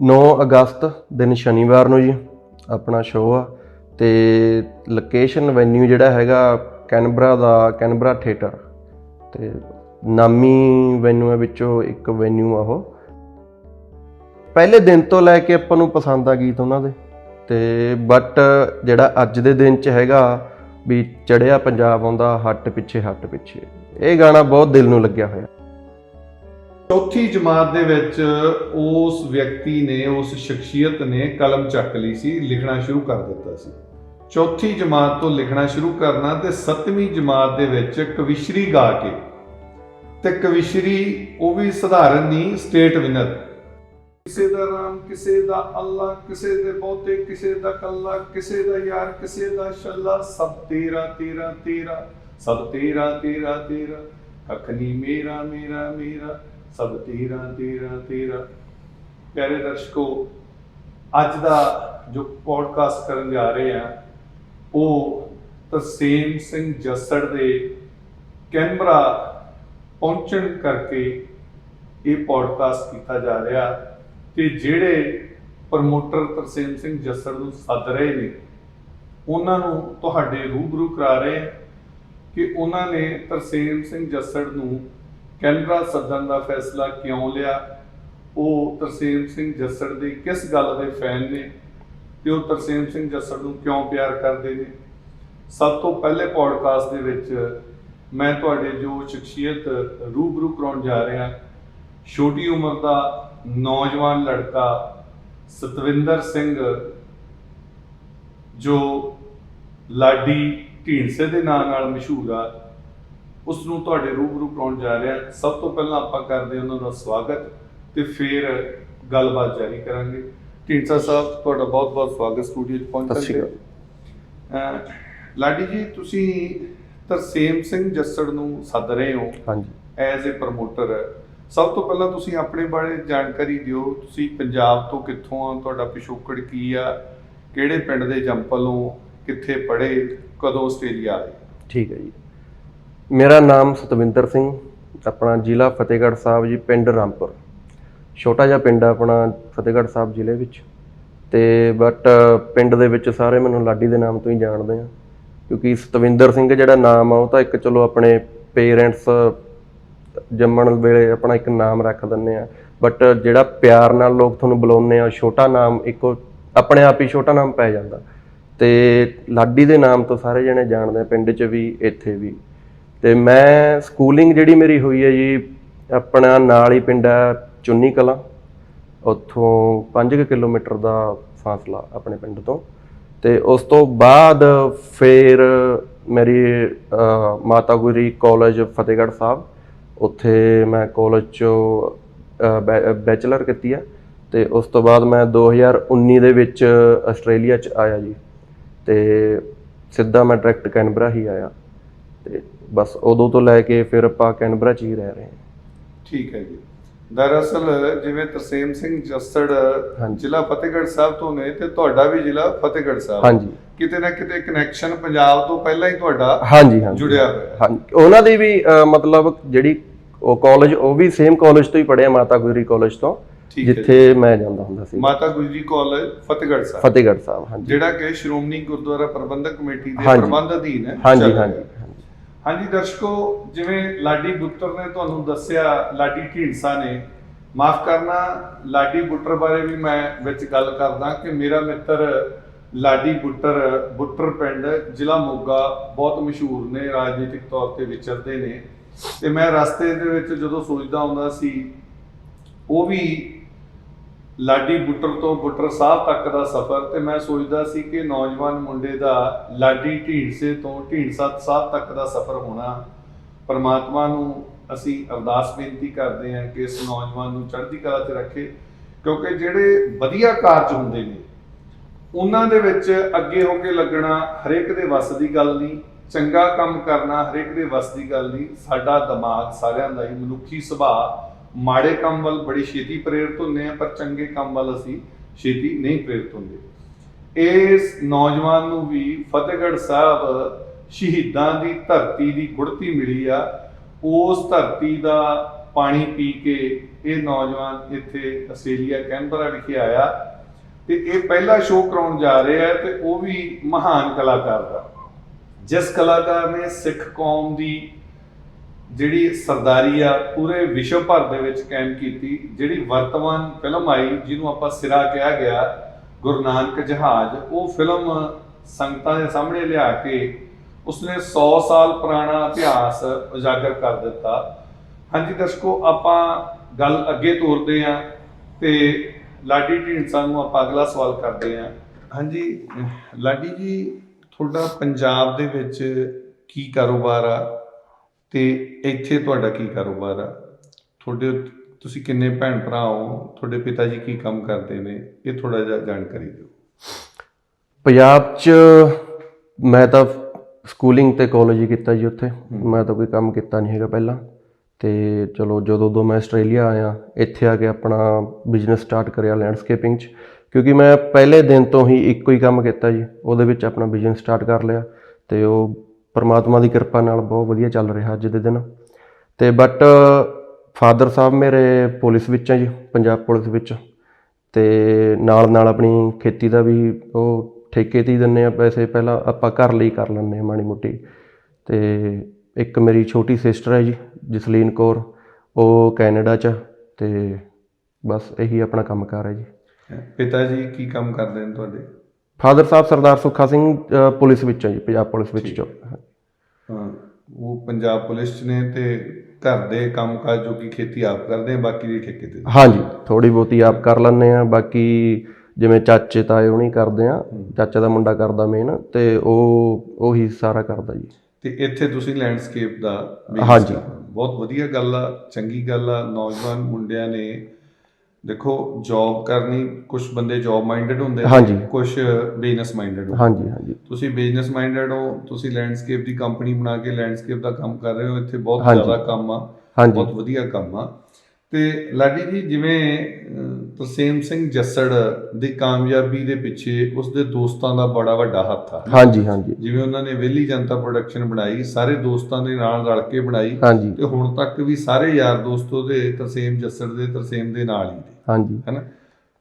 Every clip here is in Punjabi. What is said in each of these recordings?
9 ਅਗਸਤ ਦਿਨ ਸ਼ਨੀਵਾਰ ਨੂੰ ਜੀ, ਆਪਣਾ ਸ਼ੋਅ ਆ ਤੇ ਲੋਕੇਸ਼ਨ ਵੈਨਿਊ ਜਿਹੜਾ ਹੈਗਾ ਕੈਨਬਰਾ ਦਾ, ਕੈਨਬਰਾ ਥੀਏਟਰ। ਤੇ ਨਾਮੀ ਵੈਨਿਊ ਵਿੱਚੋਂ ਇੱਕ ਵੈਨਿਊ ਆ ਉਹ। ਪਹਿਲੇ ਦਿਨ ਤੋਂ ਲੈ ਕੇ ਆਪਾਂ ਨੂੰ ਪਸੰਦ ਆ ਗੀਤ ਉਹਨਾਂ ਦੇ। ਤੇ ਬਟ ਜਿਹੜਾ ਅੱਜ ਦੇ ਦਿਨ 'ਚ ਹੈਗਾ ਵੀ ਚੜਿਆ ਪੰਜਾਬ ਆਉਂਦਾ, ਹੱਟ ਪਿੱਛੇ ਹੱਟ ਪਿੱਛੇ। ਇਹ ਗਾਣਾ ਬਹੁਤ ਦਿਲ ਨੂੰ ਲੱਗਿਆ ਹੋਇਆ। ਚੌਥੀ ਜਮਾਤ ਦੇ ਵਿੱਚ ਉਸ ਵਿਅਕਤੀ ਨੇ, ਉਸ ਸ਼ਖਸੀਅਤ ਨੇ ਕਲਮ ਚੱਕ ਲਈ ਸੀ, ਲਿਖਣਾ ਸ਼ੁਰੂ ਕਰ ਦਿੱਤਾ ਸੀ। ਚੌਥੀ ਜਮਾਤ ਤੋਂ ਲਿਖਣਾ ਸ਼ੁਰੂ ਕਰਨਾ ਤੇ ਸੱਤਵੀਂ ਜਮਾਤ ਦੇ ਵਿੱਚ ਕਵਿਸ਼ਰੀ ਗਾ ਕੇ। ਤੇ ਕਵਿਸ਼ਰੀ ਉਹ ਵੀ ਸਧਾਰਨ ਨਹੀਂ, ਸਟੇਟ ਵਿਨਰ। ਕਿਸੇ ਦਾ ਰਾਮ, ਕਿਸੇ ਦਾ ਅੱਲਾ, ਕਿਸੇ ਦੇ ਬਹੁਤੇ, ਕਿਸੇ ਦਾ ਕੱਲਾ, ਕਿਸੇ ਦਾ ਯਾਰ, ਕਿਸੇ ਦਾ ਸ਼ੱਲਾ, ਸਭ ਤੇਰਾ ਤੇਰਾ ਤੇਰਾ, ਸਭ ਤੇਰਾ ਤੇਰਾ ਤੇਰਾ। ਕੱਖ ਨਹੀਂ ਮੇਰਾ ਮੇਰਾ ਮੇਰਾ। ਸਭ ਤੇਰਾ ਤੇਰਾ ਤੇਰਾ। ਪਿਆਰੇ ਦਰਸ਼ਕੋ, ਅੱਜ ਦਾ ਜੋ ਪੋਡਕਾਸਟ ਕਰਨ ਜਾ ਰਹੇ ਆ ਉਹ ਤਰਸੇਮ ਸਿੰਘ ਜੱਸੜ ਦੇ ਕੈਨਬਰਾ ਪਹੁੰਚਣ ਕਰਕੇ ਇਹ ਪੋਡਕਾਸਟ ਕੀਤਾ ਜਾ ਰਿਹਾ ਤੇ ਜਿਹੜੇ ਪ੍ਰਮੋਟਰ ਤਰਸੇਮ ਸਿੰਘ ਜੱਸੜ ਨੂੰ ਸੱਦ ਰਹੇ ਨੇ, ਉਹਨਾਂ ਨੂੰ ਤੁਹਾਡੇ ਰੂਬਰੂ ਕਰਾ ਰਹੇ ਹਾਂ ਕਿ ਉਹਨਾਂ ਨੇ ਤਰਸੇਮ ਸਿੰਘ ਜੱਸੜ ਨੂੰ ਕੈਨਬਰਾ ਸੱਦਣ ਦਾ ਫੈਸਲਾ ਕਿਉਂ ਲਿਆ? ਉਹ ਤਰਸੇਮ ਸਿੰਘ ਜੱਸੜ ਦੇ ਕਿਸ ਗੱਲ ਦੇ ਫੈਨ ਨੇ ਤੇ ਉਹ ਤਰਸੇਮ ਸਿੰਘ ਜੱਸੜ ਨੂੰ ਕਿਉਂ ਪਿਆਰ ਕਰਦੇ ਨੇ? ਸਭ ਤੋਂ ਪਹਿਲੇ ਪੋਡਕਾਸਟ ਦੇ ਵਿੱਚ ਮੈਂ ਤੁਹਾਡੇ ਜੋ ਸ਼ਖਸੀਅਤ ਰੂਬਰੂ ਕਰਾਉਣ ਜਾ ਰਿਹਾ, ਛੋਟੀ ਉਮਰ ਦਾ ਨੌਜਵਾਨ ਲੜਕਾ ਸਤਵਿੰਦਰ ਸਿੰਘ, ਜੋ ਲਾਡੀ ਢੀਂਡਸੇ ਦੇ ਨਾਂ ਨਾਲ ਮਸ਼ਹੂਰ ਆ ਉਸ ਨੂੰ ਤੁਹਾਡੇ ਰੂਬਰੂ ਕਰਾਉਣ ਜਾ ਰਿਹਾ। ਸਭ ਤੋਂ ਪਹਿਲਾਂ ਆਪਾਂ ਕਰਦੇ ਹਾਂ ਉਹਨਾਂ ਦਾ ਸਵਾਗਤ ਤੇ ਫਿਰ ਗੱਲਬਾਤ ਜਾਰੀ ਕਰਾਂਗੇ। ਢੀਂਡਸਾ ਸਾਹਿਬ ਤੁਹਾਡਾ ਬਹੁਤ-ਬਹੁਤ ਸਵਾਗਤ ਸਟੂਡੀਓ 'ਚ ਪਹੁੰਚਣ ਤੇ। ਲਾਡੀ ਜੀ ਤੁਸੀਂ ਤਰਸੇਮ ਸਿੰਘ ਜੱਸੜ ਨੂੰ ਸੱਦ ਰਹੇ ਹੋ ਹਾਂਜੀ। As a promoter. ਸਭ ਤੋਂ ਪਹਿਲਾਂ ਤੁਸੀਂ ਆਪਣੇ ਬਾਰੇ ਜਾਣਕਾਰੀ ਦਿਓ। ਤੁਸੀਂ ਪੰਜਾਬ ਤੋਂ ਕਿੱਥੋਂ ਆ? ਤੁਹਾਡਾ ਪਿਛੋਕੜ ਕੀ ਆ? ਕਿਹੜੇ ਪਿੰਡ ਦੇ ਜੰਪਲ ਹੋ? ਕਿੱਥੇ ਪੜ੍ਹੇ? ਕਦੋਂ ਆਸਟ੍ਰੇਲੀਆ ਆਏ? ਠੀਕ ਹੈ ਜੀ। ਮੇਰਾ ਨਾਮ ਸਤਵਿੰਦਰ ਸਿੰਘ, ਆਪਣਾ ਜ਼ਿਲ੍ਹਾ ਫਤਿਹਗੜ੍ਹ ਸਾਹਿਬ ਜੀ, ਪਿੰਡ ਰਾਮਪੁਰ। ਛੋਟਾ ਜਿਹਾ ਪਿੰਡ ਆ ਆਪਣਾ ਫਤਿਹਗੜ੍ਹ ਸਾਹਿਬ ਜ਼ਿਲ੍ਹੇ ਵਿੱਚ। ਤੇ ਬਟ ਪਿੰਡ ਦੇ ਵਿੱਚ ਸਾਰੇ ਮੈਨੂੰ ਲਾਡੀ ਦੇ ਨਾਮ ਤੋਂ ਹੀ ਜਾਣਦੇ ਆ। ਕਿਉਂਕਿ ਸਤਵਿੰਦਰ ਸਿੰਘ ਜਿਹੜਾ ਨਾਮ ਆ, ਉਹ ਤਾਂ ਇੱਕ ਚਲੋ ਆਪਣੇ ਪੇਰੈਂਟਸ ਜੰਮਣ ਵੇਲੇ ਆਪਣਾ ਇੱਕ ਨਾਮ ਰੱਖ ਦਿੰਦੇ ਆ। ਬਟ ਜਿਹੜਾ ਪਿਆਰ ਨਾਲ ਲੋਕ ਤੁਹਾਨੂੰ ਬੁਲਾਉਂਦੇ ਆ, ਛੋਟਾ ਨਾਮ ਇੱਕੋ ਆਪਣੇ ਆਪ ਹੀ ਛੋਟਾ ਨਾਮ ਪੈ ਜਾਂਦਾ। ਤੇ ਲਾਡੀ ਦੇ ਨਾਮ ਤੋਂ ਸਾਰੇ ਜਣੇ ਜਾਣਦੇ ਆ ਪਿੰਡ 'ਚ ਵੀ, ਇੱਥੇ ਵੀ। ਤੇ ਮੈਂ ਸਕੂਲਿੰਗ ਜਿਹੜੀ ਮੇਰੀ ਹੋਈ ਹੈ ਜੀ, ਆਪਣਾ ਨਾਲ ਹੀ ਪਿੰਡ ਹੈ ਚੁੰਨੀ ਕਲਾਂ। ਉੱਥੋਂ 5 ਕਿਲੋਮੀਟਰ ਦਾ ਫਾਸਲਾ ਆਪਣੇ ਪਿੰਡ ਤੋਂ। ਤੇ ਉਸ ਤੋਂ ਬਾਅਦ ਫਿਰ ਮੇਰੀ ਮਾਤਾ ਗੁਰੀ ਕਾਲਜ ਫਤਿਹਗੜ੍ਹ ਸਾਹਿਬ। ਉੱਥੇ ਮੈਂ ਕਾਲਜ ਚੋਂ ਬੈਚਲਰ ਕੀਤੀ ਆ ਤੇ ਉਸ ਤੋਂ ਬਾਅਦ ਮੈਂ 2019 ਦੇ ਵਿੱਚ ਆਸਟ੍ਰੇਲੀਆ ਚ ਆਇਆ ਜੀ। ਤੇ ਸਿੱਧਾ ਮੈਂ ਡਾਇਰੈਕਟ ਕੈਨਬਰਾ ਹੀ ਆਇਆ। ਤੇ ਬਸ ਉਦੋਂ ਤੋਂ ਲੈ ਕੇ ਫਿਰ ਆਪਾਂ ਕੈਨਬਰਾ ਚ ਹੀ ਰਹਿ ਰਹੇ ਹਾਂ। ਠੀਕ ਹੈ ਜੀ। ਦਰਅਸਲ ਜਿਵੇਂ ਤਰਸੇਮ ਸਿੰਘ ਜੱਸੜ ਹਾਂਜੀ। ਜ਼ਿਲ੍ਹਾ ਫਤਿਹਗੜ੍ਹ ਸਾਹਿਬ ਤੋਂ ਨੇ ਤੇ ਤੁਹਾਡਾ ਵੀ ਜ਼ਿਲ੍ਹਾ ਫਤਿਹਗੜ੍ਹ ਸਾਹਿਬ। ਹਾਂਜੀ। ਕਿਤੇ ਨਾ ਕਿਤੇ ਕਨੈਕਸ਼ਨ ਪੰਜਾਬ ਤੋਂ ਪਹਿਲਾਂ ਹੀ ਤੁਹਾਡਾ ਹਾਂਜੀ ਹਾਂਜੀ। ਜੁੜਿਆ ਹੋਇਆ ਹੈ। ਹਾਂਜੀ। ਉਹਨਾਂ ਦੀ ਵੀ ਅਹ, ਮਤਲਬ ਜਿਹੜੀ ਉਹ ਕਾਲਜ ਉਹ ਵੀ ਸੇਮ ਕਾਲਜ ਤੋਂ ਹੀ ਪੜ੍ਹਿਆ ਮਾਤਾ ਗੁਜਰੀ ਕਾਲਜ ਤੋਂ ਠੀਕ ਹੈ ਜਿੱਥੇ ਮੈਂ ਜਾਂਦਾ ਹੁੰਦਾ ਸੀ। ਮਾਤਾ ਗੁਜਰੀ ਕਾਲਜ ਫਤਿਹਗੜ੍ਹ ਸਾਹਿਬ। ਫਤਿਹਗੜ੍ਹ ਸਾਹਿਬ ਹਾਂਜੀ। ਜਿਹੜਾ ਕਿ ਸ਼੍ਰੋਮਣੀ ਗੁਰਦੁਆਰਾ ਪ੍ਰਬੰਧਕ ਕਮੇਟੀ ਦੇ ਹਾਂਜੀ। ਪ੍ਰਬੰਧ ਅਧੀਨ ਹੈ। ਹਾਂਜੀ ਚੱਲ ਹਾਂਜੀ। ਹਾਂਜੀ, ਦਰਸ਼ਕੋ, ਜਿਵੇਂ ਲਾਡੀ ਬੁੱਟਰ ਨੇ ਤੁਹਾਨੂੰ ਦੱਸਿਆ, ਲਾਡੀ ਢੀਂਡਸਾ ਨੇ, ਮਾਫ ਕਰਨਾ, ਲਾਡੀ ਬੁੱਟਰ ਬਾਰੇ ਵੀ ਮੈਂ ਵਿੱਚ ਗੱਲ ਕਰਦਾ ਕਿ ਮੇਰਾ ਮਿੱਤਰ ਲਾਡੀ ਬੁੱਟਰ ਬੁੱਟਰ ਪਿੰਡ ਜ਼ਿਲ੍ਹਾ ਮੋਗਾ ਬਹੁਤ ਮਸ਼ਹੂਰ ਨੇ, ਰਾਜਨੀਤਿਕ ਤੌਰ ਤੇ ਵਿਚਰਦੇ ਨੇ। ਤੇ ਮੈਂ ਰਸਤੇ ਦੇ ਵਿੱਚ ਜਦੋਂ ਸੋਚਦਾ ਹੁੰਦਾ ਸੀ, ਉਹ ਵੀ ਲਾਡੀ ਬੁੱਟਰ ਤੋਂ ਬੁੱਟਰ ਸਾਹਿਬ ਤੱਕ ਦਾ ਸਫ਼ਰ ਤੇ ਮੈਂ ਸੋਚਦਾ ਸੀ ਕਿ ਨੌਜਵਾਨ ਮੁੰਡੇ ਦਾ ਲਾਡੀ ਢੀਂਡਸੇ ਤੋਂ ਢੀਂਡਸਾ ਸਾਹਿਬ ਤੱਕ ਦਾ ਸਫ਼ਰ ਹੋਣਾ ਪਰਮਾਤਮਾ ਨੂੰ ਅਸੀਂ ਅਰਦਾਸ ਬੇਨਤੀ ਕਰਦੇ ਹਾਂ ਕਿ ਇਸ ਨੌਜਵਾਨ ਨੂੰ ਚੜ੍ਹਦੀ ਕਲਾ 'ਚ ਰੱਖੇ, ਕਿਉਂਕਿ ਜਿਹੜੇ ਵਧੀਆ ਕਾਰਜ ਹੁੰਦੇ ਨੇ, ਉਹਨਾਂ ਦੇ ਵਿੱਚ ਅੱਗੇ ਹੋ ਕੇ ਲੱਗਣਾ ਹਰੇਕ ਦੇ ਵੱਸ ਦੀ ਗੱਲ ਨਹੀਂ, ਚੰਗਾ ਕੰਮ ਕਰਨਾ ਹਰੇਕ ਦੇ ਵੱਸ ਦੀ ਗੱਲ ਨਹੀਂ, ਸਾਡਾ ਦਿਮਾਗ ਸਾਰਿਆਂ ਦਾ ਹੀ ਮਨੁੱਖੀ ਸੁਭਾਅ ਮਾੜੇ ਕੰਮ ਵੱਲ ਬੜੀ ਛੇਤੀ ਪ੍ਰੇਰਿਤ ਹੁੰਦੇ ਆ ਪਰ ਚੰਗੇ ਕੰਮ ਵੱਲ ਅਸੀਂ ਛੇਤੀ ਨਹੀਂ ਪ੍ਰੇਰਿਤ ਹੁੰਦੇ। ਇਸ ਨੌਜਵਾਨ ਨੂੰ ਵੀ ਫਤਿਹਗੜ੍ਹ ਸਾਹਿਬ ਸ਼ਹੀਦਾਂ ਦੀ ਧਰਤੀ ਦੀ ਗੁੜਤੀ ਮਿਲੀ ਆ। ਉਸ ਧਰਤੀ ਦਾ ਪਾਣੀ ਪੀ ਕੇ ਇਹ ਨੌਜਵਾਨ ਇੱਥੇ ਆਸਟ੍ਰੇਲੀਆ ਕੈਨਬਰਾ ਵਿਖੇ ਆਇਆ ਤੇ ਇਹ ਪਹਿਲਾ ਸ਼ੋਅ ਕਰਾਉਣ ਜਾ ਰਿਹਾ ਹੈ ਤੇ ਉਹ ਵੀ ਮਹਾਨ ਕਲਾਕਾਰ ਦਾ। ਜਿਸ ਕਲਾਕਾਰ ਨੇ ਸਿੱਖ ਕੌਮ ਦੀ ਜਿਹੜੀ ਸਰਦਾਰੀ ਆ, ਪੂਰੇ ਵਿਸ਼ਵ ਭਰ ਦੇ ਵਿੱਚ ਕਾਇਮ ਕੀਤੀ, ਜਿਹੜੀ ਵਰਤਮਾਨ ਫਿਲਮ ਆਈ, ਜਿਹਨੂੰ ਆਪਾਂ ਸਿਰਾ ਕਿਹਾ ਗਿਆ, ਗੁਰੂ ਨਾਨਕ ਜਹਾਜ਼, ਉਹ ਫਿਲਮ ਸੰਗਤਾਂ ਦੇ ਸਾਹਮਣੇ ਲਿਆ ਕੇ ਉਸਨੇ 100 ਸਾਲ ਪੁਰਾਣਾ ਇਤਿਹਾਸ ਉਜਾਗਰ ਕਰ ਦਿੱਤਾ। ਹਾਂਜੀ ਦਰਸ਼ਕੋ, ਆਪਾਂ ਗੱਲ ਅੱਗੇ ਤੋਰਦੇ ਹਾਂ ਤੇ ਲਾਡੀ ਢੀਂਡਸਾ ਨੂੰ ਆਪਾਂ ਅਗਲਾ ਸਵਾਲ ਕਰਦੇ ਹਾਂ। ਹਾਂਜੀ, ਲਾਡੀ ਜੀ, ਤੁਹਾਡਾ ਪੰਜਾਬ ਦੇ ਵਿੱਚ ਕੀ ਕਾਰੋਬਾਰ ਆ? ਤੇ ਇੱਥੇ ਤੁਹਾਡਾ ਕੀ ਕਾਰੋਬਾਰ ਆ? ਤੁਹਾਡੇ ਤੁਸੀਂ ਕਿੰਨੇ ਭੈਣ ਭਰਾ ਹੋ? ਤੁਹਾਡੇ ਪਿਤਾ ਜੀ ਕੀ ਕੰਮ ਕਰਦੇ ਨੇ? ਇਹ ਥੋੜਾ ਜਿਹਾ ਜਾਣਕਾਰੀ ਦਿਓ। ਪੰਜਾਬ 'ਚ ਮੈਂ ਤਾਂ ਸਕੂਲਿੰਗ ਤੇ ਕਾਲਜ ਹੀ ਕੀਤਾ ਜੀ ਉੱਥੇ। ਮੈਂ ਤਾਂ ਕੋਈ ਕੰਮ ਕੀਤਾ ਨਹੀਂ ਹੈਗਾ ਪਹਿਲਾਂ। ਤੇ ਚਲੋ ਜਦੋਂ ਤੋਂ ਮੈਂ ਆਸਟ੍ਰੇਲੀਆ ਆਇਆ ਇੱਥੇ ਆ ਕੇ ਆਪਣਾ ਬਿਜ਼ਨਸ ਸਟਾਰਟ ਕਰਿਆ ਲੈਂਡਸਕੇਪਿੰਗ 'ਚ। ਕਿਉਂਕਿ ਮੈਂ ਪਹਿਲੇ ਦਿਨ ਤੋਂ ਹੀ ਇੱਕੋ ਹੀ ਕੰਮ ਕੀਤਾ ਜੀ। ਉਹਦੇ ਵਿੱਚ ਆਪਣਾ ਬਿਜ਼ਨਸ ਸਟਾਰਟ ਕਰ ਲਿਆ। ਤੇ ਉਹ ਪਰਮਾਤਮਾ ਦੀ ਕਿਰਪਾ ਨਾਲ ਬਹੁਤ ਵਧੀਆ ਚੱਲ ਰਿਹਾ ਅੱਜ ਦੇ ਦਿਨ। ਤੇ ਬਟ ਫਾਦਰ ਸਾਹਿਬ ਮੇਰੇ ਪੁਲਿਸ ਵਿੱਚ ਆ ਜੀ, ਪੰਜਾਬ ਪੁਲਿਸ ਵਿੱਚ। ਤੇ ਨਾਲ ਨਾਲ ਆਪਣੀ ਖੇਤੀ ਦਾ ਵੀ ਉਹ ਠੇਕੇ ਤੇ ਹੀ ਦਿੰਨੇ ਆ, ਪੈਸੇ ਪਹਿਲਾਂ ਆਪਾਂ ਘਰ ਲਈ ਕਰ ਲੈਂਦੇ ਆ ਮਾੜੀ ਮੋਟੀ। ਤੇ ਇੱਕ ਮੇਰੀ ਛੋਟੀ ਸਿਸਟਰ ਹੈ ਜੀ, ਜਸਲੀਨ ਕੌਰ, ਉਹ ਕੈਨੇਡਾ 'ਚ ਆ, ਤੇ ਬਸ ਇਹੀ ਆਪਣਾ ਕੰਮਕਾਰ ਹੈ ਜੀ। ਪਿਤਾ ਜੀ ਕੀ ਕੰਮ ਕਰਦੇ ਨੇ ਤੁਹਾਡੇ? ਫਾਦਰ ਸਾਹਿਬ ਸਰਦਾਰ ਸੁੱਖਾ ਸਿੰਘ ਅ, ਪੁਲਿਸ ਵਿੱਚ ਜੀ ਪੰਜਾਬ ਪੁਲਿਸ ਵਿੱਚ। ਹਾਂ ਉਹ ਪੰਜਾਬ ਪੁਲਿਸ ਚ ਨੇ ਤੇ ਘਰ ਦੇ ਕੰਮਕਾਜ ਜੋ ਕਿ ਖੇਤੀ ਆਪ ਕਰਦੇ ਆ ਬਾਕੀ ਦੀ ਠੇਕੇ ਤੇ? ਹਾਂਜੀ ਥੋੜੀ ਬਹੁਤੀ ਆਪ ਕਰ ਲੈਂਦੇ ਆ ਬਾਕੀ ਜਿਵੇਂ ਚਾਚੇ ਤਾਏ ਉਹ ਨਹੀਂ ਕਰਦੇ ਆ ਚਾਚੇ ਦਾ ਮੁੰਡਾ ਕਰਦਾ ਮੇਨ ਤੇ ਉਹ ਉਹੀ ਸਾਰਾ ਕਰਦਾ ਜੀ। ਤੇ ਇੱਥੇ ਤੁਸੀਂ ਲੈਂਡਸਕੇਪ ਦਾ business ਹਾਂਜੀ। ਕਰ ਰਹੇ ਹੋ। ਬਹੁਤ ਵਧੀਆ ਗੱਲ ਆ ਚੰਗੀ ਗੱਲ ਆ ਨੌਜਵਾਨ ਮੁੰਡਿਆਂ ਨੇ ਦੇਖੋ ਜੌਬ ਕਰਨੀ ਕੁਝ ਬੰਦੇ ਜੌਬ ਮਾਈਂਡਡ ਹੁੰਦੇ ਹਾਂਜੀ। ਕੁਝ ਬਿਜ਼ਨਸ ਮਾਈਂਡਡ ਹਾਂਜੀ ਹਾਂਜੀ ਤੁਸੀਂ ਬਿਜ਼ਨਸ ਮਾਈਂਡਡ ਹੋ ਤੁਸੀਂ ਲੈਂਡਸਕੇਪ ਦੀ ਕੰਪਨੀ ਬਣਾ ਕੇ ਲੈਂਡਸਕੇਪ ਦਾ ਕੰਮ ਕਰ ਰਹੇ ਹੋ ਇੱਥੇ ਬਹੁਤ ਹਾਂਜੀ। ਜ਼ਿਆਦਾ ਕੰਮ ਆ ਹਾਂਜੀ ਬਹੁਤ ਵਧੀਆ ਕੰਮ ਆ ਤੇ ਲਾਡੀ ਜੀ ਜਿਵੇਂ ਅਹ, ਤਰਸੇਮ ਸਿੰਘ ਜੱਸੜ ਦੀ ਕਾਮਯਾਬੀ ਦੇ ਪਿੱਛੇ ਉਸਦੇ ਦੋਸਤਾਂ ਦਾ ਬੜਾ ਵੱਡਾ ਹੱਥ ਆ। ਹਾਂਜੀ ਹਾਂਜੀ। ਜਿਵੇਂ ਉਹਨਾਂ ਨੇ ਵਿਹਲੀ ਜਨਤਾ ਪ੍ਰੋਡਕਸ਼ਨ ਬਣਾਈ ਸਾਰੇ ਦੋਸਤਾਂ ਦੇ ਨਾਲ ਰਲ ਕੇ ਬਣਾਈ ਹਾਂਜੀ। ਤੇ ਹੁਣ ਤੱਕ ਵੀ ਸਾਰੇ ਯਾਰ ਦੋਸਤ ਉਹਦੇ ਤਰਸੇਮ ਜੱਸੜ ਦੇ ਤਰਸੇਮ ਦੇ ਨਾਲ ਹੀ ਨੇ। ਹਾਂਜੀ। ਹੈਨਾ?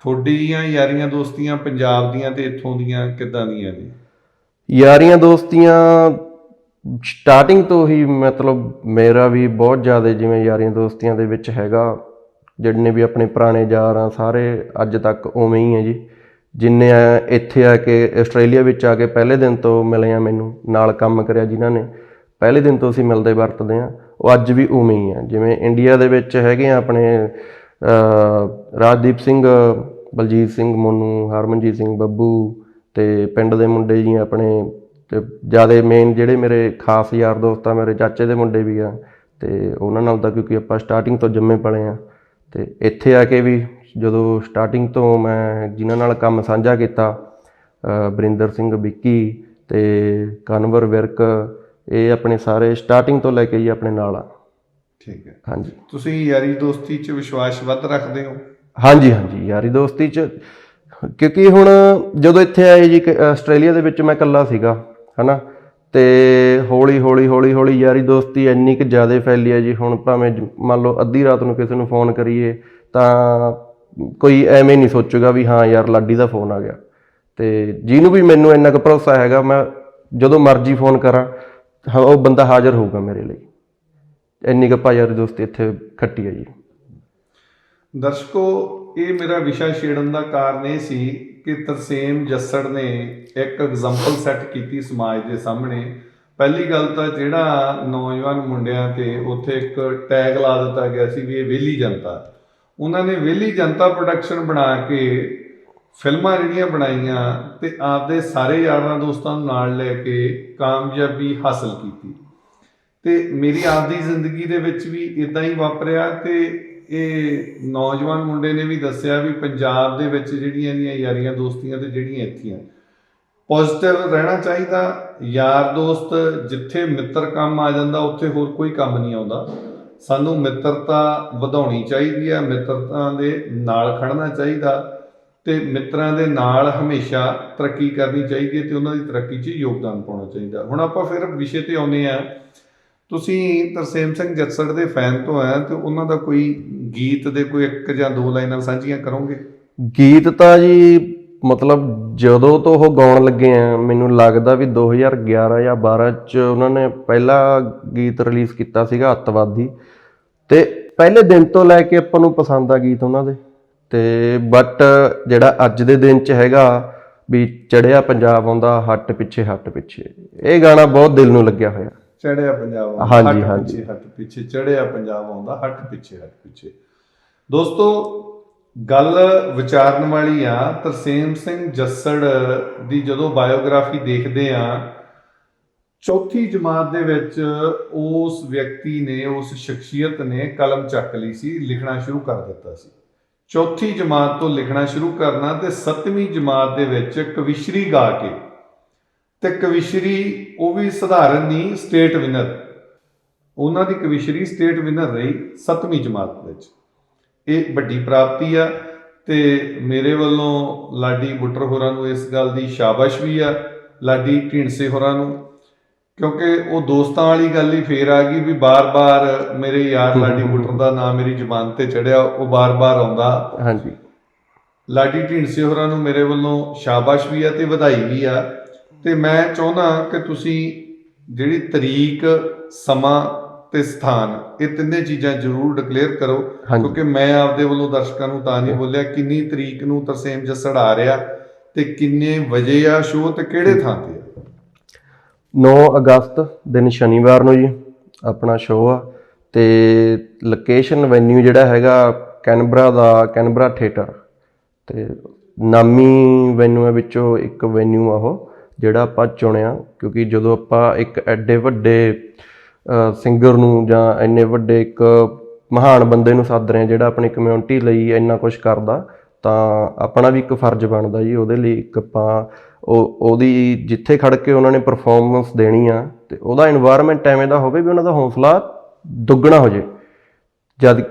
ਤੁਹਾਡੀਆਂ ਯਾਰੀਆਂ ਦੋਸਤੀਆਂ ਪੰਜਾਬ ਦੀਆਂ ਤੇ ਇੱਥੋਂ ਦੀਆਂ ਕਿੱਦਾਂ ਦੀਆਂ ਨੇ? ਯਾਰੀਆਂ ਦੋਸਤੀਆਂ ਸਟਾਰਟਿੰਗ ਤੋਂ ਹੀ ਮਤਲਬ ਮੇਰਾ ਵੀ ਬਹੁਤ ਜ਼ਿਆਦਾ ਜਿਵੇਂ ਯਾਰੀਆਂ ਦੋਸਤੀਆਂ ਦੇ ਵਿੱਚ ਹੈਗਾ ਜਿੰਨੇ ਵੀ ਆਪਣੇ ਪੁਰਾਣੇ ਯਾਰ ਆ, ਸਾਰੇ ਅੱਜ ਤੱਕ ਉਵੇਂ ਹੀ ਹੈ ਜੀ। ਜਿੰਨੇ ਆ ਇੱਥੇ ਆ ਕੇ ਆਸਟ੍ਰੇਲੀਆ ਵਿੱਚ ਆ ਕੇ ਪਹਿਲੇ ਦਿਨ ਤੋਂ ਮਿਲੇ ਆ ਮੈਨੂੰ, ਨਾਲ ਕੰਮ ਕਰਿਆ ਜਿਨ੍ਹਾਂ ਨੇ, ਪਹਿਲੇ ਦਿਨ ਤੋਂ ਅਸੀਂ ਮਿਲਦੇ ਵਰਤਦੇ ਆ। ਉਹ ਅੱਜ ਵੀ ਉਵੇਂ ਹੀ ਆ। ਜਿਵੇਂ ਇੰਡੀਆ ਦੇ ਵਿੱਚ ਹੈਗੇ ਆ ਆਪਣੇ ਰਾਜਦੀਪ ਸਿੰਘ, ਬਲਜੀਤ ਸਿੰਘ, ਮੋਨੂ, ਹਰਮਨਜੀਤ ਸਿੰਘ ਬੱਬੂ ਤੇ ਪਿੰਡ ਦੇ ਮੁੰਡੇ ਜੀ ਆਪਣੇ ਤੇ ਜ਼ਿਆਦਾ ਮੇਨ ਜਿਹੜੇ ਮੇਰੇ ਖਾਸ ਯਾਰ ਦੋਸਤ ਆ ਮੇਰੇ ਚਾਚੇ ਦੇ ਮੁੰਡੇ ਵੀ ਆ ਤੇ ਉਹਨਾਂ ਨਾਲ ਤਾਂ ਕਿਉਂਕਿ ਆਪਾਂ ਸਟਾਰਟਿੰਗ ਤੋਂ ਜੰਮੇ ਪਲੇ ਆ। ਤੇ ਇੱਥੇ ਆ ਕੇ ਵੀ ਜਦੋਂ ਸਟਾਰਟਿੰਗ ਤੋਂ ਮੈਂ ਜਿਨ੍ਹਾਂ ਨਾਲ ਕੰਮ ਸਾਂਝਾ ਕੀਤਾ ਬਰਿੰਦਰ ਸਿੰਘ ਵਿੱਕੀ ਤੇ ਕਨਵਰ ਵਿਰਕ ਇਹ ਆਪਣੇ ਸਾਰੇ ਸਟਾਰਟਿੰਗ ਤੋਂ ਲੈ ਕੇ ਹੀ ਆਪਣੇ ਨਾਲ ਆ। ਠੀਕ ਹੈ। ਹਾਂਜੀ। ਤੁਸੀਂ ਯਾਰੀ ਦੋਸਤੀ 'ਚ ਵਿਸ਼ਵਾਸ ਵੱਧ ਰੱਖਦੇ ਹੋ? ਹਾਂਜੀ ਹਾਂਜੀ। ਯਾਰੀ ਦੋਸਤੀ ਚ ਕਿਉਂਕਿ ਹੁਣ ਜਦੋਂ ਇੱਥੇ ਆਏ ਜੀ ਆਸਟ੍ਰੇਲੀਆ ਦੇ ਵਿੱਚ ਮੈਂ ਇਕੱਲਾ ਸੀਗਾ। ਹਨਾ? ਤੇ ਹੌਲੀ ਹੌਲੀ ਹੌਲੀ ਹੌਲੀ ਯਾਰੀ ਦੋਸਤੀ ਇੰਨੀ ਕਿ ਜ਼ਿਆਦਾ ਫੈਲੀ ਹੈ ਜੀ। ਹੁਣ ਭਾਵੇਂ ਜ- ਮੰਨ ਲਓ ਅੱਧੀ ਰਾਤ ਨੂੰ ਕਿਸੇ ਨੂੰ ਫੋਨ ਕਰੀਏ ਤਾਂ ਕੋਈ ਐਵੇਂ ਨਹੀਂ ਸੋਚੂਗਾ ਵੀ ਹਾਂ ਯਾਰ ਲਾਡੀ ਦਾ ਫੋਨ ਆ ਗਿਆ। ਤੇ ਜਿਹਨੂੰ ਵੀ ਮੈਨੂੰ ਇੰਨਾ ਕੁ ਭਰੋਸਾ ਹੈਗਾ, ਮੈਂ ਜਦੋਂ ਮਰਜ਼ੀ ਫੋਨ ਕਰਾਂ, ਹਾਂ, ਉਹ ਬੰਦਾ ਹਾਜ਼ਰ ਹੋਊਗਾ ਮੇਰੇ ਲਈ। ਇੰਨੀ ਕੁ ਭਾਈ ਯਾਰੀ ਦੋਸਤੀ ਇੱਥੇ ਖੱਟੀ ਹੈ ਜੀ। ਦਰਸ਼ਕੋ, ਇਹ ਮੇਰਾ ਵਿਸ਼ਾ ਛੇੜਨ ਦਾ ਕਾਰਨ ਇਹ ਸੀ ਕਿ ਤਰਸੇਮ ਜੱਸੜ ਨੇ ਇੱਕ ਐਗਜ਼ਾਮਪਲ ਸੈੱਟ ਕੀਤੀ ਸਮਾਜ ਦੇ ਸਾਹਮਣੇ। ਪਹਿਲੀ ਗੱਲ ਤਾਂ ਜਿਹੜਾ ਨੌਜਵਾਨ ਮੁੰਡਿਆਂ ਤੇ ਉੱਥੇ ਇੱਕ ਟੈਗ ਲਾ ਦਿੱਤਾ ਗਿਆ ਸੀ ਵੀ ਇਹ ਵਿਹਲੀ ਜਨਤਾ। ਉਹਨਾਂ ਨੇ ਵਿਹਲੀ ਜਨਤਾ ਪ੍ਰੋਡਕਸ਼ਨ ਬਣਾ ਕੇ ਫਿਲਮਾਂ ਜਿਹੜੀਆਂ ਬਣਾਈਆਂ ਤੇ ਆਪਦੇ ਸਾਰੇ ਯਾਰਾਂ ਦੋਸਤਾਂ ਨੂੰ ਨਾਲ ਲੈ ਕੇ ਕਾਮਯਾਬੀ ਹਾਸਲ ਕੀਤੀ। ਤੇ ਮੇਰੀ ਆਪਦੀ ਜ਼ਿੰਦਗੀ ਦੇ ਵਿੱਚ ਵੀ ਇਦਾਂ ਹੀ ਵਾਪਰਿਆ ਤੇ ਇਹ ਨੌਜਵਾਨ ਮੁੰਡੇ ਨੇ ਵੀ ਦੱਸਿਆ ਵੀ ਪੰਜਾਬ ਦੇ ਵਿੱਚ ਜਿਹੜੀਆਂ ਇਹਦੀਆਂ ਯਾਰੀਆਂ ਦੋਸਤੀਆਂ ਤੇ ਜਿਹੜੀਆਂ ਇੱਥੀਆਂ ਪੋਜ਼ਿਟਿਵ ਰਹਿਣਾ ਚਾਹੀਦਾ, ਯਾਰ ਦੋਸਤ ਜਿੱਥੇ ਮਿੱਤਰ ਕੰਮ ਆ ਜਾਂਦਾ, ਉੱਥੇ ਹੋਰ ਕੋਈ ਕੰਮ ਨਹੀਂ ਆਉਂਦਾ। ਸਾਨੂੰ ਮਿੱਤਰਤਾ ਵਧਾਉਣੀ ਚਾਹੀਦੀ ਹੈ ਮਿੱਤਰਤਾ ਦੇ ਨਾਲ ਖੜਨਾ ਚਾਹੀਦਾ ਤੇ ਮਿੱਤਰਾਂ ਦੇ ਨਾਲ ਹਮੇਸ਼ਾ ਤਰੱਕੀ ਕਰਨੀ ਚਾਹੀਦੀ ਹੈ ਤੇ ਉਹਨਾਂ ਦੀ ਤਰੱਕੀ 'ਚ ਯੋਗਦਾਨ ਪਾਉਣਾ ਚਾਹੀਦਾ। ਹੁਣ ਆਪਾਂ ਫਿਰ ਵਿਸ਼ੇ ਤੇ ਆਉਂਦੇ ਆ ਤੁਸੀਂ ਤਰਸੇਮ ਸਿੰਘ ਜੱਸੜ ਦੇ ਫੈਨ ਤੋਂ ਆ ਤੇ ਉਹਨਾਂ ਦਾ ਕੋਈ ਗੀਤ ਦੇ ਕੋਈ ਇੱਕ ਜਾਂ ਦੋ ਲਾਈਨਾਂ ਸਾਂਝੀਆਂ ਕਰੋਗੇ? ਗੀਤ ਤਾਂ ਜੀ, ਮਤਲਬ ਜਦੋਂ ਤੋਂ ਉਹ ਗਾਉਣ ਲੱਗੇ ਆ, ਮੈਨੂੰ ਲੱਗਦਾ ਵੀ 2011 ਜਾਂ 12 ਚ ਉਹਨਾਂ ਨੇ ਪਹਿਲਾ ਗੀਤ ਰਿਲੀਜ਼ ਕੀਤਾ ਸੀਗਾ ਅੱਤਵਾਦੀ। ਤੇ ਪਹਿਲੇ ਦਿਨ ਤੋਂ ਲੈ ਕੇ ਆਪਾਂ ਨੂੰ ਪਸੰਦ ਆ ਗੀਤ ਉਹਨਾਂ ਦੇ। ਤੇ ਬਟ ਜਿਹੜਾ ਅੱਜ ਦੇ ਦਿਨ ਚ ਹੈਗਾ, ਵੀ ਚੜਿਆ ਪੰਜਾਬ ਆਉਂਦਾ, ਹੱਟ ਪਿੱਛੇ ਹੱਟ ਪਿੱਛੇ, ਇਹ ਗਾਣਾ ਬਹੁਤ ਦਿਲ ਨੂੰ ਲੱਗਿਆ ਹੋਇਆ। ਚੜਿਆ ਪੰਜਾਬ ਆਉਂਦਾ, ਹਾਂਜੀ, ਹੱਟ ਹਾਂਜੀ। ਪਿੱਛੇ ਹੱਟ ਪਿੱਛੇ ਚੜਿਆ ਪੰਜਾਬ ਆਉਂਦਾ ਹੱਟ ਪਿੱਛੇ ਹੱਟ ਪਿੱਛੇ ਦੋਸਤੋ ਗੱਲ ਵਿਚਾਰਨ ਵਾਲੀ ਆ ਤਰਸੇਮ ਸਿੰਘ ਜੱਸੜ ਦੀ ਜਦੋਂ ਬਾਇਓਗ੍ਰਾਫੀ ਦੇਖਦੇ ਆ ਚੌਥੀ ਜਮਾਤ ਦੇ ਵਿੱਚ ਉਸ ਵਿਅਕਤੀ ਨੇ ਉਸ ਸ਼ਖਸੀਅਤ ਨੇ ਕਲਮ ਚੱਕ ਲਈ ਸੀ ਲਿਖਣਾ ਸ਼ੁਰੂ ਕਰ ਦਿੱਤਾ ਸੀ ਚੌਥੀ ਜਮਾਤ ਤੋਂ ਲਿਖਣਾ ਸ਼ੁਰੂ ਕਰਨਾ ਤੇ ਸੱਤਵੀਂ ਜਮਾਤ ਦੇ ਵਿੱਚ ਕਵਿਸ਼ਰੀ ਗਾ ਕੇ ਤੇ ਕਵਿਸ਼ਰੀ ਉਹ ਵੀ ਸਧਾਰਨ ਨਹੀਂ ਸਟੇਟ ਵਿਨਰ। ਉਹਨਾਂ ਦੀ ਕਵਿਸ਼ਰੀ ਸਟੇਟ ਵਿਨਰ ਰਹੀ ਸੱਤਵੀਂ ਜਮਾਤ ਵਿੱਚ। ਇਹ ਵੱਡੀ ਪ੍ਰਾਪਤੀ ਆ ਤੇ ਮੇਰੇ ਵੱਲੋਂ ਲਾਡੀ ਬੁੱਟਰ ਹੋਰਾਂ ਨੂੰ ਇਸ ਗੱਲ ਦੀ ਸ਼ਾਬਾਸ਼ ਵੀ ਆ ਲਾਡੀ ਢੀਂਡਸੇ ਹੋਰਾਂ ਨੂੰ ਕਿਉਂਕਿ ਉਹ ਦੋਸਤਾਂ ਵਾਲੀ ਗੱਲ ਹੀ ਫੇਰ ਆ ਗਈ ਵੀ ਬਾਰ-ਬਾਰ ਮੇਰੇ ਯਾਰ ਲਾਡੀ ਬੁੱਟਰ ਦਾ ਨਾਮ ਮੇਰੀ ਜ਼ੁਬਾਨ ਤੇ ਚੜਿਆ ਉਹ ਬਾਰ-ਬਾਰ ਆਉਂਦਾ। ਹਾਂਜੀ। ਲਾਡੀ ਢੀਂਡਸੇ ਹੋਰਾਂ ਨੂੰ ਮੇਰੇ ਵੱਲੋਂ ਸ਼ਾਬਾਸ਼ ਵੀ ਆ ਤੇ ਵਧਾਈ ਵੀ ਆ। ਤੇ ਮੈਂ ਚਾਹੁੰਦਾ ਕਿ ਤੁਸੀਂ ਜਿਹੜੀ ਤਰੀਕ ਸਮਾਂ ਤੇ ਸਥਾਨ ਇਹ ਤਿੰਨੇ ਚੀਜ਼ਾਂ ਜ਼ਰੂਰ ਡਿਕਲੇਅਰ ਕਰੋ ਕਿਉਂਕਿ ਮੈਂ ਆਪਦੇ ਵੱਲੋਂ ਦਰਸ਼ਕਾਂ ਨੂੰ ਤਾਂ ਨਹੀਂ ਬੋਲਿਆ ਕਿੰਨੀ ਤਰੀਕ ਨੂੰ ਤਰਸੇਮ ਜੱਸੜ ਆ ਰਿਹਾ ਤੇ ਕਿੰਨੇ ਵਜੇ ਆ ਸ਼ੋਅ ਤੇ ਕਿਹੜੇ ਥਾਂ ਤੇ ਆ? 9 ਅਗਸਤ ਦਿਨ ਸ਼ਨੀਵਾਰ ਨੂੰ ਜੀ ਆਪਣਾ ਸ਼ੋਅ ਆ ਤੇ ਲੋਕੇਸ਼ਨ ਵੈਨਿਊ ਜਿਹੜਾ ਹੈਗਾ ਕੈਨਬਰਾ ਦਾ ਕੈਨਬਰਾ ਥੀਏਟਰ ਤੇ ਨਾਮੀ ਵੈਨਿਊਆਂ ਵਿੱਚੋਂ ਇੱਕ ਵੈਨਿਊ ਆ ਉਹ। ਜਿਹੜਾ ਆਪਾਂ ਚੁਣਿਆ, ਕਿਉਂਕਿ ਜਦੋਂ ਆਪਾਂ ਇੱਕ ਐਡੇ ਵੱਡੇ ਸਿੰਗਰ ਨੂੰ ਜਾਂ ਐਨੇ ਵੱਡੇ ਇੱਕ ਮਹਾਨ ਬੰਦੇ ਨੂੰ ਸੱਦ ਰਹੇ ਜਿਹੜਾ ਆਪਣੀ ਕਮਿਊਨਿਟੀ ਲਈ ਇੰਨਾ ਕੁਝ ਕਰਦਾ, ਤਾਂ ਆਪਣਾ ਵੀ ਇੱਕ ਫਰਜ਼ ਬਣਦਾ ਜੀ, ਉਹਦੇ ਲਈ ਇੱਕ ਆਪਾਂ ਉਹ, ਉਹਦੀ ਜਿੱਥੇ ਖੜ ਕੇ ਉਹਨਾਂ ਨੇ ਪਰਫਾਰਮੈਂਸ ਦੇਣੀ ਆ, ਤੇ ਉਹਦਾ এনवायरमेंट ਐਵੇਂ ਦਾ ਹੋਵੇ ਵੀ ਉਹਨਾਂ ਦਾ ਹੌਸਲਾ ਦੁੱਗਣਾ ਹੋ ਜੇ। ਜਦ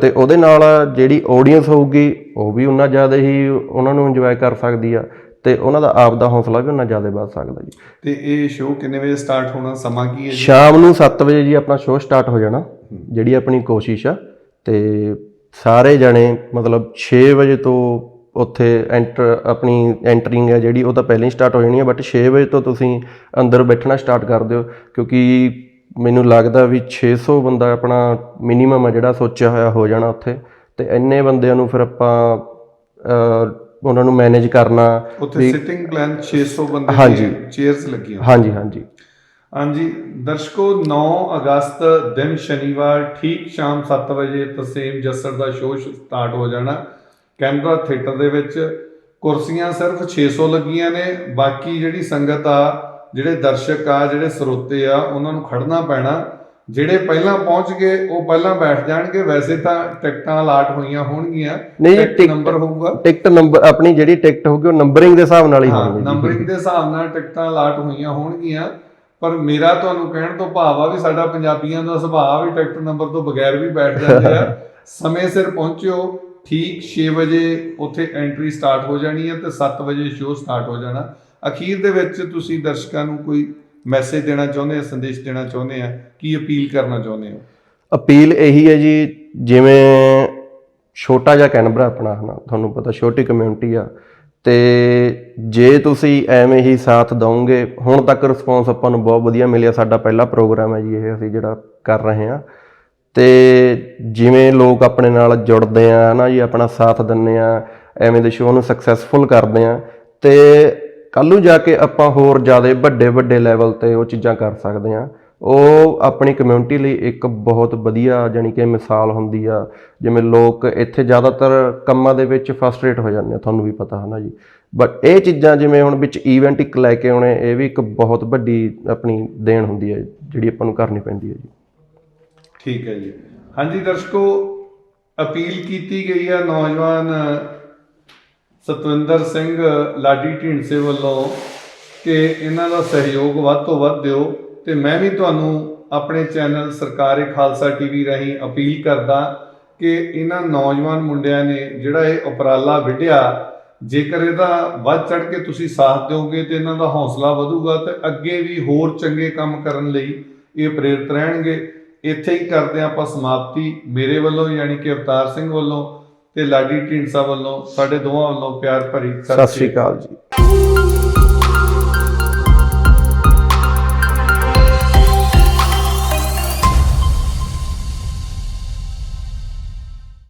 ਤੇ ਉਹਦੇ ਨਾਲ ਜਿਹੜੀ ਆਡੀਅנס ਹੋਊਗੀ, ਉਹ ਵੀ ਉਹਨਾਂ ਜ਼ਿਆਦਾ ਹੀ ਉਹਨਾਂ ਨੂੰ ਇੰਜੋਏ ਕਰ ਸਕਦੀ ਆ। ਤੇ ਉਹਨਾਂ ਦਾ ਆਪ ਦਾ ਹੌਸਲਾ ਵੀ ਉਹਨਾਂ ਜ਼ਿਆਦਾ ਵੱਧ ਸਕਦਾ ਜੀ। ਤੇ ਇਹ ਸ਼ੋਅ ਕਿੰਨੇ ਵਜੇ ਸਟਾਰਟ ਹੋਣਾ? ਸਮਾਂ ਕੀ ਹੈ ਜੀ? ਸ਼ਾਮ ਨੂੰ 7 ਵਜੇ ਜੀ ਆਪਣਾ ਸ਼ੋਅ ਸਟਾਰਟ ਹੋ ਜਾਣਾ ਜਿਹੜੀ ਆਪਣੀ ਕੋਸ਼ਿਸ਼ ਆ। ਤੇ ਸਾਰੇ ਜਣੇ ਮਤਲਬ 6 ਵਜੇ ਤੋਂ ਉੱਥੇ ਐਂਟਰ ਆਪਣੀ ਐਂਟਰਿੰਗ ਹੈ ਜਿਹੜੀ ਉਹ ਤਾਂ ਪਹਿਲਾਂ ਹੀ ਸਟਾਰਟ ਹੋ ਜਾਣੀ ਹੈ ਬਟ 6 ਵਜੇ ਤੋਂ ਤੁਸੀਂ ਅੰਦਰ ਬੈਠਣਾ ਸਟਾਰਟ ਕਰ ਦਿਓ ਕਿਉਂਕਿ ਮੈਨੂੰ ਲੱਗਦਾ ਵੀ 600 ਬੰਦਾ ਆਪਣਾ ਮਿਨੀਮਮ ਹੈ ਜਿਹੜਾ ਸੋਚਿਆ ਹੋਇਆ ਹੋ ਜਾਣਾ ਉੱਥੇ। ਤੇ ਇੰਨੇ ਬੰਦਿਆਂ ਨੂੰ ਫਿਰ ਆਪਾਂ ਉਹਨਾਂ ਨੂੰ ਮੈਨੇਜ ਕਰਨਾ ਉੱਥੇ ਸਿਟਿੰਗ ਪਲਾਨ 600 ਬੰਦੇ ਹਾਂਜੀ। ਚੇਅਰਸ ਲੱਗੀਆਂ। ਹਾਂਜੀ ਹਾਂਜੀ। ਹਾਂਜੀ ਦਰਸ਼ਕੋ 9 ਅਗਸਤ ਦਿਨ ਸ਼ਨੀਵਾਰ ਠੀਕ ਸ਼ਾਮ 7 ਵਜੇ ਤਸੀਮ ਜੱਸਰ ਦਾ ਸ਼ੋਅ ਸਟਾਰਟ ਹੋ ਜਾਣਾ। ਕੈਨਬਰਾ ਥੀਏਟਰ ਦੇ ਵਿੱਚ। ਕੁਰਸੀਆਂ ਸਿਰਫ 600 ਲੱਗੀਆਂ ਨੇ। ਬਾਕੀ ਜਿਹੜੀ ਸੰਗਤ ਆ ਜਿਹੜੇ ਦਰਸ਼ਕ ਆ ਜਿਹੜੇ ਸਰੋਤੇ ਆ ਉਹਨਾਂ ਨੂੰ ਖੜਨਾ ਪੈਣਾ। ਜਿਹੜੇ ਪਹਿਲਾਂ ਪਹੁੰਚ ਗਏ ਉਹ ਪਹਿਲਾਂ ਬੈਠ ਜਾਣਗੇ। ਵੈਸੇ ਤਾਂ ਟਿਕਟਾਂ ਅਲਾਟ ਹੋਈਆਂ ਹੋਣਗੀਆਂ। ਟਿਕਟ ਟਿਕ- ਨੰਬਰ ਹੋਊਗਾ। ਟਿਕਟ ਨੰਬਰ ਆਪਣੀ ਜਿਹੜੀ ਟਿਕਟ ਹੋਊਗੀ ਉਹ ਨੰਬਰਿੰਗ ਦੇ ਹਿਸਾਬ ਨਾਲ ਹੀ ਹਾਂ ਹੋਣੀ ਨੰਬਰਿੰਗ ਦੇ ਹਿਸਾਬ ਨਾਲ ਟਿਕਟਾਂ ਅਲਾਟ ਹੋਈਆਂ ਹੋਣਗੀਆਂ। ਪਰ ਮੇਰਾ ਤੁਹਾਨੂੰ ਕਹਿਣ ਤੋਂ ਭਾਵ ਆ ਵੀ ਸਾਡਾ ਪੰਜਾਬੀਆਂ ਦਾ ਸੁਭਾਅ ਵੀ ਟਿਕਟ ਨੰਬਰ ਤੋਂ ਬਗੈਰ ਵੀ ਬੈਠ ਜਾਂਦੇ ਆ। ਸਮੇਂ ਸਿਰ ਪਹੁੰਚਿਓ। ਠੀਕ 6 ਵਜੇ ਉੱਥੇ ਐਂਟਰੀ ਸਟਾਰਟ ਹੋ ਜਾਣੀ ਹੈ ਤੇ 7 ਵਜੇ ਸ਼ੋਅ ਸਟਾਰਟ ਹੋ ਜਾਣਾ। ਅਖੀਰ ਦੇ ਵਿੱਚ ਤੁਸੀਂ ਦਰਸ਼ਕਾਂ ਨੂੰ ਕੋਈ ਮੈਸੇਜ ਦੇਣਾ ਚਾਹੁੰਦੇ ਆ, ਸੰਦੇਸ਼ ਦੇਣਾ ਚਾਹੁੰਦੇ ਆ, ਕੀ ਅਪੀਲ ਕਰਨਾ ਚਾਹੁੰਦੇ ਹੋ? ਅਪੀਲ ਇਹੀ ਹੈ ਜੀ, ਜਿਵੇਂ ਛੋਟਾ ਜਿਹਾ ਕੈਨਬਰਾ ਆਪਣਾ, ਹਨਾ, ਤੁਹਾਨੂੰ ਪਤਾ ਛੋਟੀ ਕਮਿਊਨਿਟੀ ਆ, ਤੇ ਜੇ ਤੁਸੀਂ ਐਵੇਂ ਹੀ ਸਾਥ ਦਵੋਗੇ, ਹੁਣ ਤੱਕ ਰਿਸਪੌਂਸ ਆਪਾਂ ਨੂੰ ਬਹੁਤ ਵਧੀਆ ਮਿਲਿਆ, ਸਾਡਾ ਪਹਿਲਾ ਪ੍ਰੋਗਰਾਮ ਹੈ ਜੀ, ਇਹ ਅਸੀਂ ਜਿਹੜਾ ਕਰ ਰਹੇ ਹਾਂ। ਤੇ ਜਿਵੇਂ ਲੋਕ ਆਪਣੇ ਨਾਲ ਜੁੜਦੇ ਆ, ਹਨਾ ਜੀ, ਆਪਣਾ ਸਾਥ ਦਿੰਦੇ ਆ, ਐਵੇਂ ਦੇ ਸ਼ੋਅ ਨੂੰ ਸਕਸੈਸਫੁਲ ਕਰਦੇ ਆ, ਤੇ ਕੱਲ ਨੂੰ ਜਾ ਕੇ ਆਪਾਂ ਹੋਰ ਜ਼ਿਆਦਾ ਵੱਡੇ ਵੱਡੇ ਲੈਵਲ ਤੇ ਉਹ ਚੀਜ਼ਾਂ ਕਰ ਸਕਦੇ ਆ ਉਹ ਆਪਣੀ ਕਮਿਊਨਿਟੀ ਲਈ ਇੱਕ ਬਹੁਤ ਵਧੀਆ ਜਾਣੀ ਕਿ ਮਿਸਾਲ ਹੁੰਦੀ ਆ। ਜਿਵੇਂ ਲੋਕ ਇੱਥੇ ਜ਼ਿਆਦਾਤਰ ਕੰਮਾਂ ਦੇ ਵਿੱਚ ਫਰਸਟ੍ਰੇਟ ਹੋ ਜਾਂਦੇ ਆ, ਤੁਹਾਨੂੰ ਵੀ ਪਤਾ ਹੈ ਨਾ ਜੀ। ਬਟ ਇਹ ਚੀਜ਼ਾਂ ਜਿਵੇਂ ਹੁਣ ਵਿੱਚ ਇਵੈਂਟ ਇੱਕ ਲੈ ਕੇ ਆਉਣੇ, ਇਹ ਵੀ ਇੱਕ ਬਹੁਤ ਵੱਡੀ ਆਪਣੀ ਦੇਣ ਹੁੰਦੀ ਹੈ, ਜਿਹੜੀ ਆਪਾਂ ਨੂੰ ਕਰਨੀ ਪੈਂਦੀ ਹੈ ਜੀ। ਠੀਕ ਹੈ ਜੀ। ਹਾਂਜੀ, ਦਰਸ਼ਕੋ, ਅਪੀਲ ਕੀਤੀ ਗਈ ਹੈ ਨੌਜਵਾਨ ਸਤਵਿੰਦਰ ਸਿੰਘ ਲਾਡੀ ਢੀਂਡਸੇ ਵੱਲੋਂ ਕਿ ਇਹਨਾਂ ਦਾ ਸਹਿਯੋਗ ਵੱਧ ਤੋਂ ਵੱਧ ਦਿਓ ਤੇ ਮੈਂ ਵੀ ਤੁਹਾਨੂੰ ਆਪਣੇ ਚੈਨਲ ਸਰਕਾਰੇ ਖਾਲਸਾ ਟੀਵੀ ਰਾਹੀਂ ਅਪੀਲ ਕਰਦਾ ਕਿ ਇਹਨਾਂ ਨੌਜਵਾਨ ਮੁੰਡਿਆਂ ਨੇ ਜਿਹੜਾ ਇਹ ਉਪਰਾਲਾ ਵਿੱਢਿਆ, ਜੇਕਰ ਇਹਦਾ ਵੱਧ ਚੜ ਕੇ ਤੁਸੀਂ ਸਾਥ ਦਿਓਗੇ ਤੇ ਇਹਨਾਂ ਦਾ ਹੌਸਲਾ ਵਧੂਗਾ ਤੇ ਅੱਗੇ ਵੀ ਹੋਰ ਚੰਗੇ ਕੰਮ ਕਰਨ ਲਈ ਇਹ ਪ੍ਰੇਰਿਤ ਰਹਿਣਗੇ। ਇੱਥੇ ਹੀ ਕਰਦੇ ਹਾਂ ਆਪਾਂ ਸਮਾਪਤੀ। ਮੇਰੇ ਵੱਲੋਂ ਯਾਨੀ ਕਿ ਅਵਤਾਰ ਸਿੰਘ ਵੱਲੋਂ ਤੇ ਲਾਡੀ ਢੀਂਡਸਾ ਵੱਲੋਂ ਸਾਡੇ ਦੋਵਾਂ ਵੱਲੋਂ ਪਿਆਰ ਭਰੀ ਸਤਿ ਸ੍ਰੀ ਅਕਾਲ ਜੀ।